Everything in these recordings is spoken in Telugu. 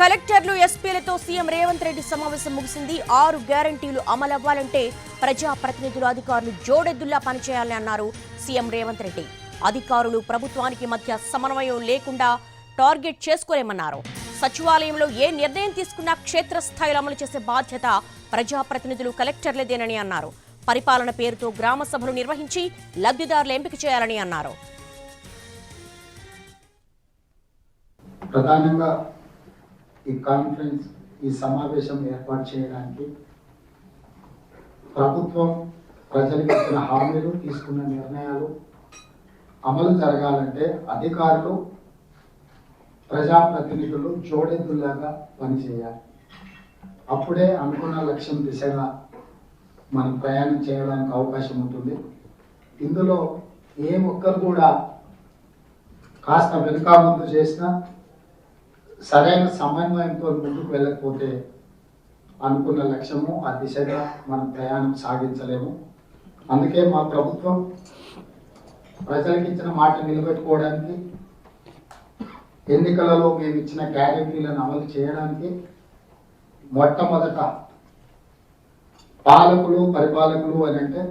కలెక్టర్లు ఎస్పీలతో సీఎం రేవంత్ రెడ్డి సమావేశం ముగిసింది. ఆరు గ్యారంటీలు అమలవ్వాలంటే ప్రజాప్రతినిధులు అధికారులు జోడెద్దుల్లా పనిచేయాలని అన్నారు సీఎం రేవంత్ రెడ్డి. అధికారులు ప్రభుత్వానికి మధ్య సమన్వయం లేకుండా టార్గెట్ చేసుకోలేమన్నారు. సచివాలయంలో ఏ నిర్ణయం తీసుకున్నా క్షేత్రస్థాయిలో అమలు చేసే బాధ్యత ప్రజాప్రతినిధులు కలెక్టర్లదేనని అన్నారు. పరిపాలన పేరుతో గ్రామ సభలు నిర్వహించి లబ్ధిదారులు ఎంపిక చేయాలని అన్నారు. ప్రధానంగా ఈ కాన్ఫరెన్స్ ఈ సమావేశం ఏర్పాటు చేయడానికి ప్రభుత్వం ప్రజలకు ఇచ్చిన హామీలు తీసుకున్న నిర్ణయాలు అమలు జరగాలంటే అధికారులు ప్రజాప్రతినిధులు జోడెద్దులాగా పనిచేయాలి. అప్పుడే అనుకున్న లక్ష్యం దిశగా మనం ప్రయాణం చేయడానికి అవకాశం ఉంటుంది. ఇందులో ఏ ఒక్కరు కూడా కాస్త వెనుక ముందు చేసినా సరైన సమన్వయంతో ముందుకు వెళ్ళకపోతే అనుకున్న లక్ష్యము ఆ దిశగా మనం ప్రయాణం సాగించలేము. అందుకే మా ప్రభుత్వం ప్రజలకు ఇచ్చిన మాట నిలబెట్టుకోవడానికి ఎన్నికలలో మేము ఇచ్చిన గ్యారెంటీలను అమలు చేయడానికి మొట్టమొదట పాలకులు పరిపాలకులు అని అంటే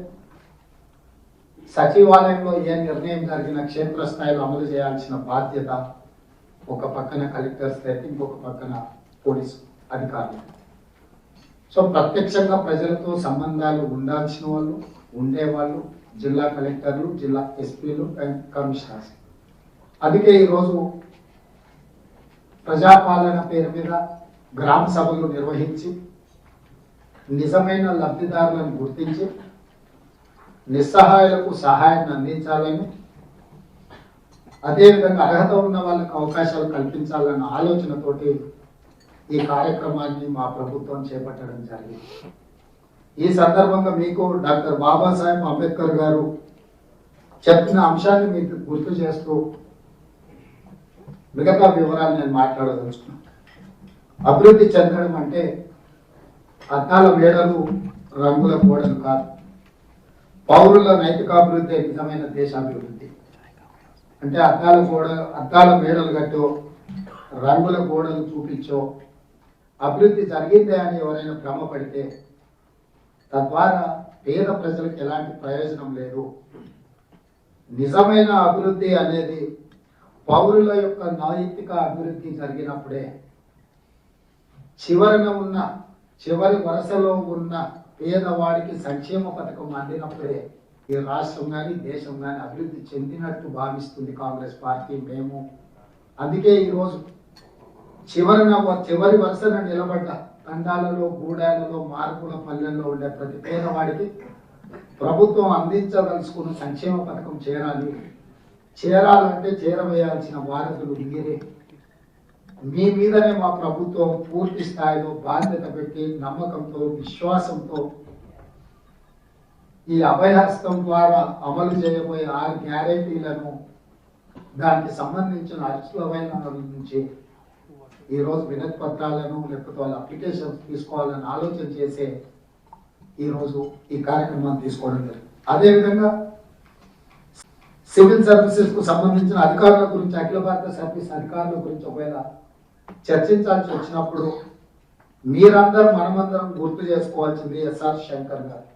సచివాలయంలో ఏ నిర్ణయం జరిగిన క్షేత్రస్థాయిలో అమలు చేయాల్సిన బాధ్యత ఒక పక్కన కలెక్టర్ అయితే ఇంకొక పక్కన పోలీసు అధికారులు. సో ప్రత్యక్షంగా ప్రజలతో సంబంధాలు ఉండాల్సిన వాళ్ళు ఉండేవాళ్ళు జిల్లా కలెక్టర్లు జిల్లా ఎస్పీలు అండ్ కమిషనర్స్. అందుకే ఈరోజు ప్రజాపాలన పేరు మీద గ్రామ సభలు నిర్వహించి నిజమైన లబ్ధిదారులను గుర్తించి నిస్సహాయులకు సహాయాన్ని అందించాలని అదేవిధంగా అర్హత ఉన్న వాళ్ళకి అవకాశాలు కల్పించాలన్న ఆలోచనతోటి ఈ కార్యక్రమాన్ని మా ప్రభుత్వం చేపట్టడం జరిగింది. ఈ సందర్భంగా మీకు డాక్టర్ బాబాసాహెబ్ అంబేద్కర్ గారు చెప్పిన అంశాన్ని మీకు గుర్తు చేస్తూ మిగతా వివరాలు నేను మాట్లాడదలుచుకున్నాను అభివృద్ధి చెందడం అంటే అద్దాల మేడలు రంగుల గోడలు కాదు. పౌరుల నైతికాభివృద్ధి నిజమైన దేశాభివృద్ధి? అంటే అద్దాల గోడ అద్దాల మేడలు కట్టో రంగుల గోడలు చూపించో అభివృద్ధి జరిగిందే అని ఎవరైనా భ్రమపడితే తద్వారా పేద ప్రజలకు ఎలాంటి ప్రయోజనం లేదు. నిజమైన అభివృద్ధి అనేది పౌరుల యొక్క నైతిక అభివృద్ధి జరిగినప్పుడే చివరన ఉన్న చివరి వరుసలో ఉన్న పేదవాడికి సంక్షేమ పథకం అందినప్పుడే ఈ రాష్ట్రం కానీ దేశం కానీ అభివృద్ధి చెందినట్టు భావిస్తుంది కాంగ్రెస్ పార్టీ మేము. అందుకే ఈరోజు చివరిన చివరి వరుసన నిలబడ్డ తండాలలో గూడాలలో మార్పుల పల్లెల్లో ఉండే ప్రతి పేదవాడికి ప్రభుత్వం అందించదలుచుకున్న సంక్షేమ పథకం చేరాలి. చేరాలంటే చేరవేయాల్సిన వారసులు మీరే. మీ మీదనే మా ప్రభుత్వం పూర్తి స్థాయిలో బాధ్యత పెట్టి నమ్మకంతో విశ్వాసంతో ఈ అభయహస్తం ద్వారా అమలు చేయబోయే ఆరు గ్యారెంటీలను దానికి సంబంధించిన అర్చులమైన నుంచి ఈరోజు వినతి పత్రాలను లేకపోతే వాళ్ళ అప్లికేషన్స్ తీసుకోవాలని ఆలోచన చేసే ఈరోజు ఈ కార్యక్రమాన్ని తీసుకోవడం జరిగింది. అదేవిధంగా సివిల్ సర్వీసెస్కు సంబంధించిన అధికారుల గురించి అఖిల భారత సర్వీస్ అధికారుల గురించి ఒకవేళ చర్చించాల్సి వచ్చినప్పుడు మీరందరూ మనమందరం గుర్తు చేసుకోవాల్సింది ఎస్ఆర్ శంకర్ గారు.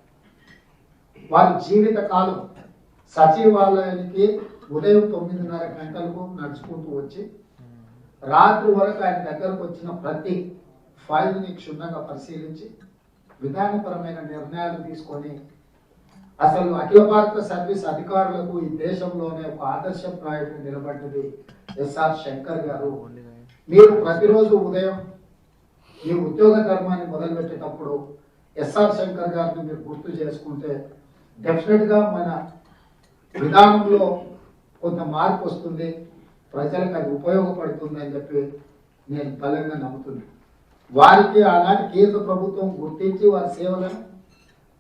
వారి జీవిత కాలం సచివాలయానికి ఉదయం తొమ్మిదిన్నర గంటలకు నడుచుకుంటూ వచ్చి రాత్రి వరకు ఆయన దగ్గరకు వచ్చిన ప్రతి ఫైల్ని క్షుణ్ణంగా పరిశీలించి విధానపరమైన నిర్ణయాలు తీసుకొని అసలు అఖిల భారత సర్వీస్ అధికారులకు ఈ దేశంలోనే ఒక ఆదర్శప్రాయంగా నిలబడ్డది ఎస్ఆర్ శంకర్ గారు. మీరు ప్రతిరోజు ఉదయం మీ ఉద్యోగ ధర్మాన్ని మొదలుపెట్టేటప్పుడు ఎస్ఆర్ శంకర్ గారిని మీరు గుర్తు చేసుకుంటే డెఫినెట్గా మన విధానంలో కొంత మార్పు వస్తుంది. ప్రజలకు అది ఉపయోగపడుతుంది అని చెప్పి నేను బలంగా నమ్ముతున్నాను. వారికి ఆనాటి కేంద్ర ప్రభుత్వం గుర్తించి వారి సేవలను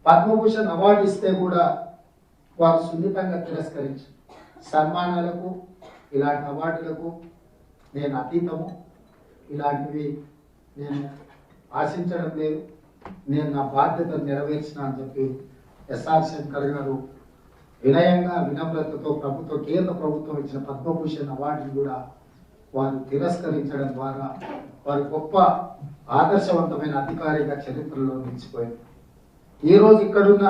పద్మభూషణ్ అవార్డు ఇస్తే కూడా వారు సున్నితంగా తిరస్కరించి సన్మానాలకు ఇలాంటి అవార్డులకు నేను అతీతము. ఇలాంటివి నేను ఆశించడం లేదు. నేను నా బాధ్యత నెరవేర్చిన అని చెప్పి ఎస్ఆర్ శంకర్ గారు వినయంగా వినమ్రతతో ప్రభుత్వ కేంద్ర ప్రభుత్వం ఇచ్చిన పద్మభూషణ్ అవార్డుని కూడా వారు తిరస్కరించడం ద్వారా వారు గొప్ప ఆదర్శవంతమైన అధికారిగా చరిత్రలో నిలిచిపోయింది ఈరోజు ఇక్కడున్న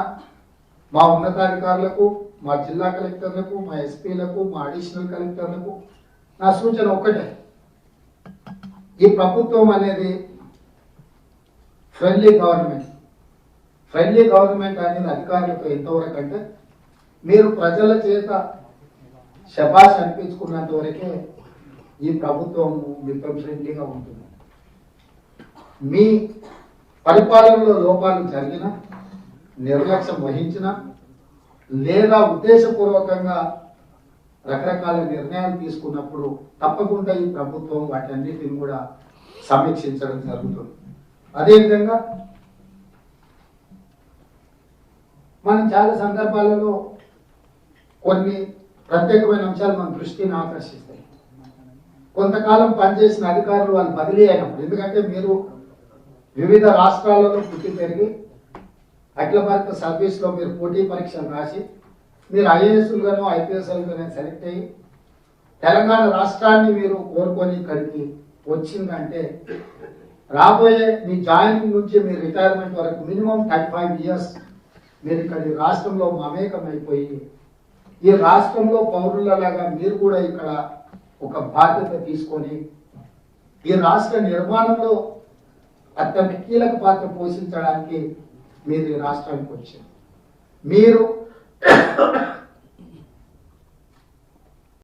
మా ఉన్నతాధికారులకు మా జిల్లా కలెక్టర్లకు మా ఎస్పీలకు మా అడిషనల్ కలెక్టర్లకు నా సూచన ఒక్కటే. ఈ ప్రభుత్వం అనేది ఫ్రెండ్లీ గవర్నమెంట్. ఫ్రెండ్లీ గవర్నమెంట్ అనేది అధికారులకు ఎంతవరకు అంటే మీరు ప్రజల చేత శబాష్ అనిపించుకున్నంత వరకే ఈ ప్రభుత్వం మీతో ఫ్రెండ్లీగా ఉంటుంది. మీ పరిపాలనలో లోపాలు జరిగిన నిర్లక్ష్యం వహించిన లేదా ఉద్దేశపూర్వకంగా రకరకాల నిర్ణయాలు తీసుకున్నప్పుడు తప్పకుండా ఈ ప్రభుత్వం వాటన్నిటిని కూడా సమీక్షించడం జరుగుతుంది. అదేవిధంగా మనం చాలా సందర్భాలలో కొన్ని ప్రత్యేకమైన అంశాలు మన దృష్టిని ఆకర్షిస్తాయి. కొంతకాలం పనిచేసిన అధికారులు వాళ్ళు బదిలీ అయినప్పుడు ఎందుకంటే మీరు వివిధ రాష్ట్రాలలో పుట్టి పెరిగి అఖిల భారత సర్వీస్లో మీరు పోటీ పరీక్షలు రాసి మీరు ఐఏఎస్లుగానో ఐపీఎస్ఎల్గానో సెలెక్ట్ అయ్యి తెలంగాణ రాష్ట్రాన్ని మీరు కోరుకొని ఇక్కడికి వచ్చిందంటే రాబోయే మీ జాయినింగ్ నుంచి మీ రిటైర్మెంట్ వరకు మినిమం థర్టీ ఫైవ్ ఇయర్స్ మీరు ఇక్కడ ఈ రాష్ట్రంలో మమేకమైపోయి ఈ రాష్ట్రంలో పౌరులలాగా మీరు కూడా ఇక్కడ ఒక బాధ్యత తీసుకొని ఈ రాష్ట్ర నిర్మాణంలో అత్యంత కీలక పాత్ర పోషించడానికి మీరు ఈ రాష్ట్రానికి వచ్చారు. మీరు